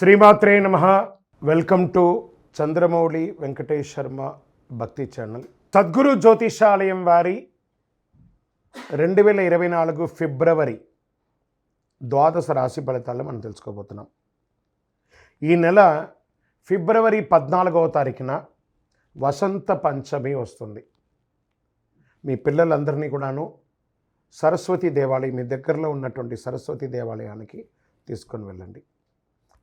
శ్రీమాత్రే నమ. Welcome to Chandramouli Venkatesh Sharma భక్తి ఛానల్. సద్గురు జ్యోతిషాలయం వారి రెండు వేల ఇరవై నాలుగు ఫిబ్రవరి ద్వాదశ రాశి ఫలితాలు మనం తెలుసుకోబోతున్నాం. ఈ నెల ఫిబ్రవరి పద్నాలుగవ తారీఖున వసంత పంచమి వస్తుంది. మీ పిల్లలందరినీ కూడాను సరస్వతి దేవాలయం మీ దగ్గరలో ఉన్నటువంటి సరస్వతి దేవాలయానికి తీసుకొని వెళ్ళండి.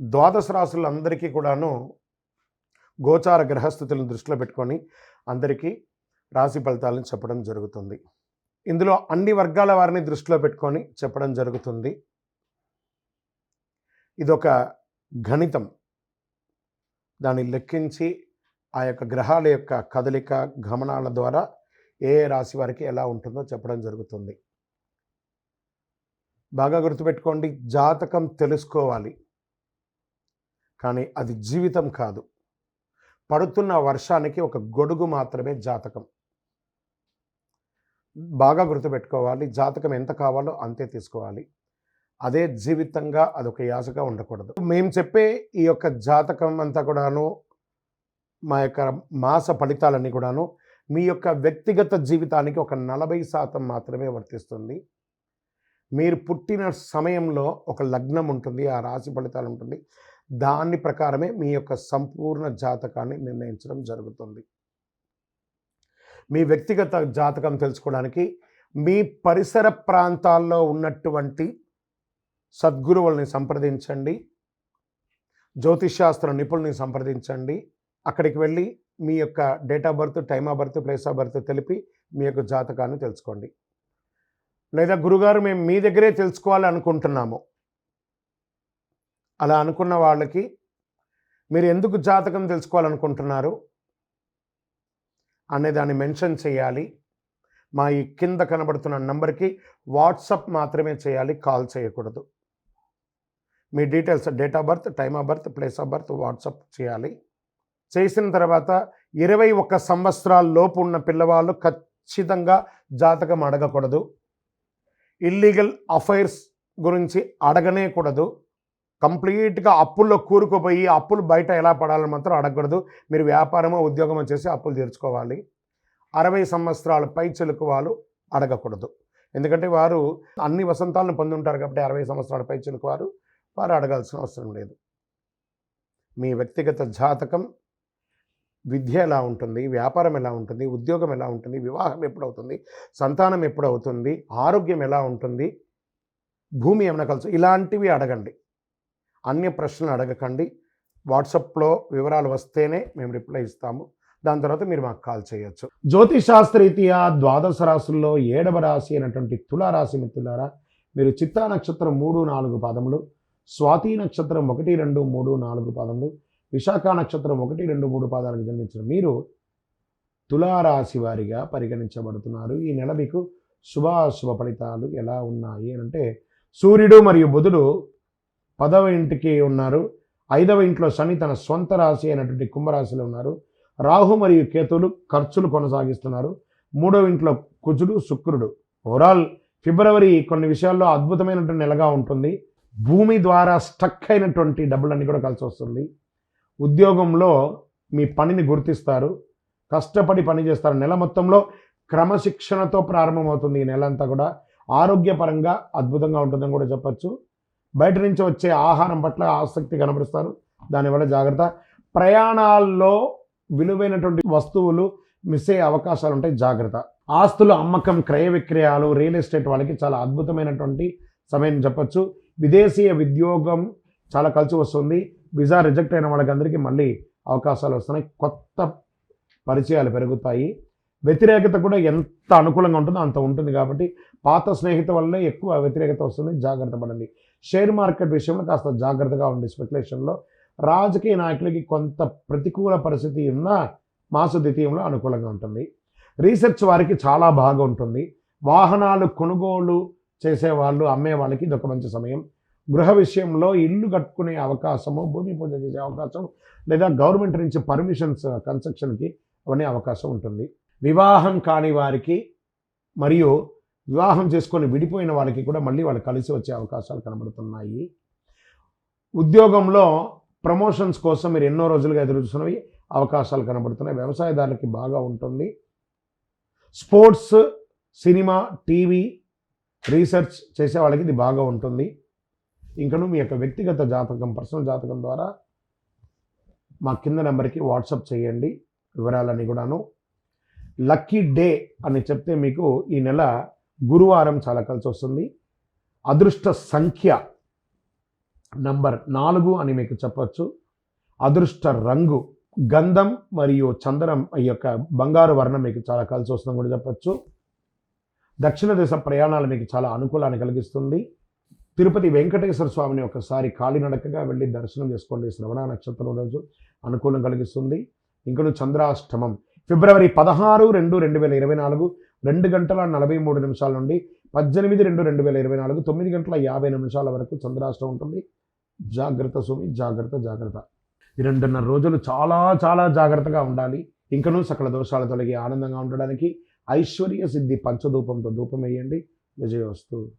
ద్వాదశ రాసులందరికీ కూడాను గోచార గ్రహస్థితులను దృష్టిలో పెట్టుకొని అందరికీ రాశి ఫలితాలను చెప్పడం జరుగుతుంది. ఇందులో అన్ని వర్గాల వారిని దృష్టిలో పెట్టుకొని చెప్పడం జరుగుతుంది. ఇదొక గణితం. దాన్ని లెక్కించి ఆ యొక్క గ్రహాల యొక్క కదలిక గమనాల ద్వారా ఏ ఏ రాశి వారికి ఎలా ఉంటుందో చెప్పడం జరుగుతుంది. బాగా గుర్తుపెట్టుకోండి జాతకం తెలుసుకోవాలి. కానీ అది జీవితం కాదు. పడుతున్న వర్షానికి ఒక గొడుగు మాత్రమే జాతకం. బాగా గుర్తుపెట్టుకోవాలి జాతకం ఎంత కావాలో అంతే తీసుకోవాలి. అదే జీవితంగా అదొక యాసగా ఉండకూడదు. మేము చెప్పే ఈ యొక్క జాతకం అంతా కూడాను మా యొక్క మాస ఫలితాలన్నీ కూడాను మీ యొక్క వ్యక్తిగత జీవితానికి ఒక నలభై శాతం మాత్రమే వర్తిస్తుంది. మీరు పుట్టిన సమయంలో ఒక లగ్నం ఉంటుంది ఆ రాశి ఫలితాలు ఉంటుంది. దాని ప్రకారమే మీ యొక్క సంపూర్ణ జాతకాన్ని నిర్ణయించడం జరుగుతుంది. మీ వ్యక్తిగత జాతకం తెలుసుకోవడానికి మీ పరిసర ప్రాంతాల్లో ఉన్నటువంటి సద్గురువుల్ని సంప్రదించండి. జ్యోతిషాస్త్ర నిపుణుల్ని సంప్రదించండి. అక్కడికి వెళ్ళి మీ యొక్క date of birth time of birth place of birth తెలిపి మీ యొక్క జాతకాన్ని తెలుసుకోండి. లేదా గురుగారు మేము మీ దగ్గరే తెలుసుకోవాలి అనుకుంటున్నాము అలా అనుకున్న వాళ్ళకి మీరు ఎందుకు జాతకం తెలుసుకోవాలనుకుంటున్నారు అనే దాన్ని మెన్షన్ చేయాలి. మా ఈ కింద కనబడుతున్న నంబర్కి వాట్సప్ మాత్రమే చేయాలి కాల్ చేయకూడదు. మీ details date of birth time of birth place of birth WhatsApp చేయాలి. చేసిన తర్వాత ఇరవై ఒక్క సంవత్సరాల లోపు ఉన్న పిల్లవాళ్ళు ఖచ్చితంగా జాతకం అడగకూడదు. ఇల్లీగల్ అఫైర్స్ గురించి అడగనే కూడదు. కంప్లీట్గా అప్పుల్లో కూరుకుపోయి అప్పులు బయట ఎలా పడాలని మాత్రం అడగకూడదు. మీరు వ్యాపారమో ఉద్యోగమో చేసి అప్పులు తీర్చుకోవాలి. అరవై సంవత్సరాల పై చెలుకు వాళ్ళు అడగకూడదు. ఎందుకంటే వారు అన్ని వసంతాలను పొంది ఉంటారు కాబట్టి అరవై సంవత్సరాల పై చెలుకు వారు వారు అడగాల్సిన అవసరం లేదు. మీ వ్యక్తిగత జాతకం విద్య ఎలా ఉంటుంది వ్యాపారం ఎలా ఉంటుంది ఉద్యోగం ఎలా ఉంటుంది వివాహం ఎప్పుడవుతుంది సంతానం ఎప్పుడవుతుంది ఆరోగ్యం ఎలా ఉంటుంది భూమి ఏమైనా కలుసు ఇలాంటివి అడగండి. అన్ని ప్రశ్నలు అడగకండి. వాట్సాప్లో వివరాలు వస్తేనే మేము రిప్లై ఇస్తాము. దాని తర్వాత మీరు మాకు కాల్ చేయొచ్చు. జ్యోతిషాస్త్రీతీయ ద్వాదశ రాశుల్లో ఏడవ రాశి అయినటువంటి తులారాశి మిత్రులారా మీరు చిత్తా నక్షత్రం మూడు నాలుగు పాదములు స్వాతి నక్షత్రం ఒకటి రెండు మూడు నాలుగు పాదములు విశాఖ నక్షత్రం ఒకటి రెండు మూడు పాదాలకు జన్మించిన మీరు తులారాశి వారిగా పరిగణించబడుతున్నారు. ఈ నెల మీకు శుభాశుభ ఫలితాలు ఎలా ఉన్నాయి అంటే సూర్యుడు మరియు బుధుడు పదవ ఇంటికి ఉన్నారు. ఐదవ ఇంట్లో శని తన సొంత రాశి అయినటువంటి కుంభరాశిలో ఉన్నారు. రాహు మరియు కేతులు ఖర్చులు కొనసాగిస్తున్నారు. మూడవ ఇంట్లో కుజుడు శుక్రుడు. ఓవరాల్ ఫిబ్రవరి కొన్ని విషయాల్లో అద్భుతమైనటువంటి నెలగా ఉంటుంది. భూమి ద్వారా స్టక్ అయినటువంటి డబ్బులన్నీ కూడా కలిసి వస్తుంది. ఉద్యోగంలో మీ పనిని గుర్తిస్తారు. కష్టపడి పని చేస్తారు. నెల మొత్తంలో క్రమశిక్షణతో ప్రారంభమవుతుంది ఈ నెల అంతా కూడా. ఆరోగ్యపరంగా అద్భుతంగా ఉంటుందని కూడా చెప్పచ్చు. బయట నుంచి వచ్చే ఆహారం పట్ల ఆసక్తి కనబరుస్తారు. దానివల్ల జాగ్రత్త. ప్రయాణాల్లో విలువైనటువంటి వస్తువులు మిస్ అయ్యే అవకాశాలు ఉంటాయి. జాగ్రత్త. ఆస్తుల అమ్మకం క్రయ విక్రయాలు రియల్ ఎస్టేట్ వాళ్ళకి చాలా అద్భుతమైనటువంటి సమయం చెప్పచ్చు. విదేశీయ ఉద్యోగం చాలా కలిసి వస్తుంది. విజా రిజెక్ట్ అయిన వాళ్ళకందరికీ మళ్ళీ అవకాశాలు వస్తున్నాయి. కొత్త పరిచయాలు పెరుగుతాయి. వ్యతిరేకత కూడా ఎంత అనుకూలంగా ఉంటుందో అంత ఉంటుంది కాబట్టి పాత స్నేహిత వల్లే ఎక్కువ వ్యతిరేకత వస్తుంది. జాగ్రత్త పడండి. షేర్ మార్కెట్ విషయంలో కాస్త జాగ్రత్తగా ఉండే స్పెక్యులేషన్లో రాజకీయ నాయకులకి కొంత ప్రతికూల పరిస్థితి ఉన్న మాస ద్వితీయంలో అనుకూలంగా ఉంటుంది. రీసెర్చ్ వారికి చాలా బాగా ఉంటుంది. వాహనాలు కొనుగోలు చేసే వాళ్ళు అమ్మే వాళ్ళకి ఇది ఒక మంచి సమయం. గృహ విషయంలో ఇల్లు కట్టుకునే అవకాశము భూమి పూజ చేసే అవకాశం లేదా గవర్నమెంట్ నుంచి పర్మిషన్స్ కన్స్ట్రక్షన్కి అవన్నీ అవకాశం ఉంటుంది. వివాహం కాని వారికి మరియు వివాహం చేసుకొని విడిపోయిన వాళ్ళకి కూడా మళ్ళీ వాళ్ళు కలిసి వచ్చే అవకాశాలు కనబడుతున్నాయి. ఉద్యోగంలో ప్రమోషన్స్ కోసం మీరు ఎన్నో రోజులుగా ఎదురు చూస్తున్నవి అవకాశాలు కనబడుతున్నాయి. వ్యవసాయదారులకి బాగా ఉంటుంది. స్పోర్ట్స్ సినిమా టీవీ రీసెర్చ్ చేసే వాళ్ళకి ఇది బాగా ఉంటుంది. ఇంకను మీ యొక్క వ్యక్తిగత జాతకం పర్సనల్ జాతకం ద్వారా మా కింద నెంబర్కి వాట్సప్ చేయండి వివరాలన్నీ కూడాను. లక్కీ డే అని చెప్తే మీకు ఈ నెల గురువారం చాలా కలిసి వస్తుంది. అదృష్ట సంఖ్య నంబర్ నాలుగు అని మీకు చెప్పచ్చు. అదృష్ట రంగు గంధం మరియు చందనం ఈ యొక్క బంగారు వర్ణం మీకు చాలా కలిసి వస్తుందని కూడా చెప్పొచ్చు. దక్షిణ దేశ ప్రయాణాలు మీకు చాలా అనుకూలాన్ని కలిగిస్తుంది. తిరుపతి వెంకటేశ్వర స్వామిని ఒకసారి కాలినడకగా వెళ్ళి దర్శనం చేసుకోండి. శ్రవణ నక్షత్రం రోజు అనుకూలం కలిగిస్తుంది. ఇంకను చంద్రాష్టమం. ఫిబ్రవరి పదహారు రెండు రెండు వేల ఇరవై నాలుగు రెండు గంటల నలభై మూడు నిమిషాల నుండి పద్దెనిమిది రెండు రెండు వేల ఇరవై నాలుగు తొమ్మిది గంటల యాభై నిమిషాల వరకు చంద్రాష్టం ఉంటుంది. జాగ్రత్త సుమి జాగ్రత్త జాగ్రత్త. ఈ రెండున్నర రోజులు చాలా చాలా జాగ్రత్తగా ఉండాలి. ఇంకనూ సకల దోషాలు తొలగి ఆనందంగా ఉండడానికి ఐశ్వర్య సిద్ధి పంచధూపంతో ధూపం వేయండి. విజయవస్తు.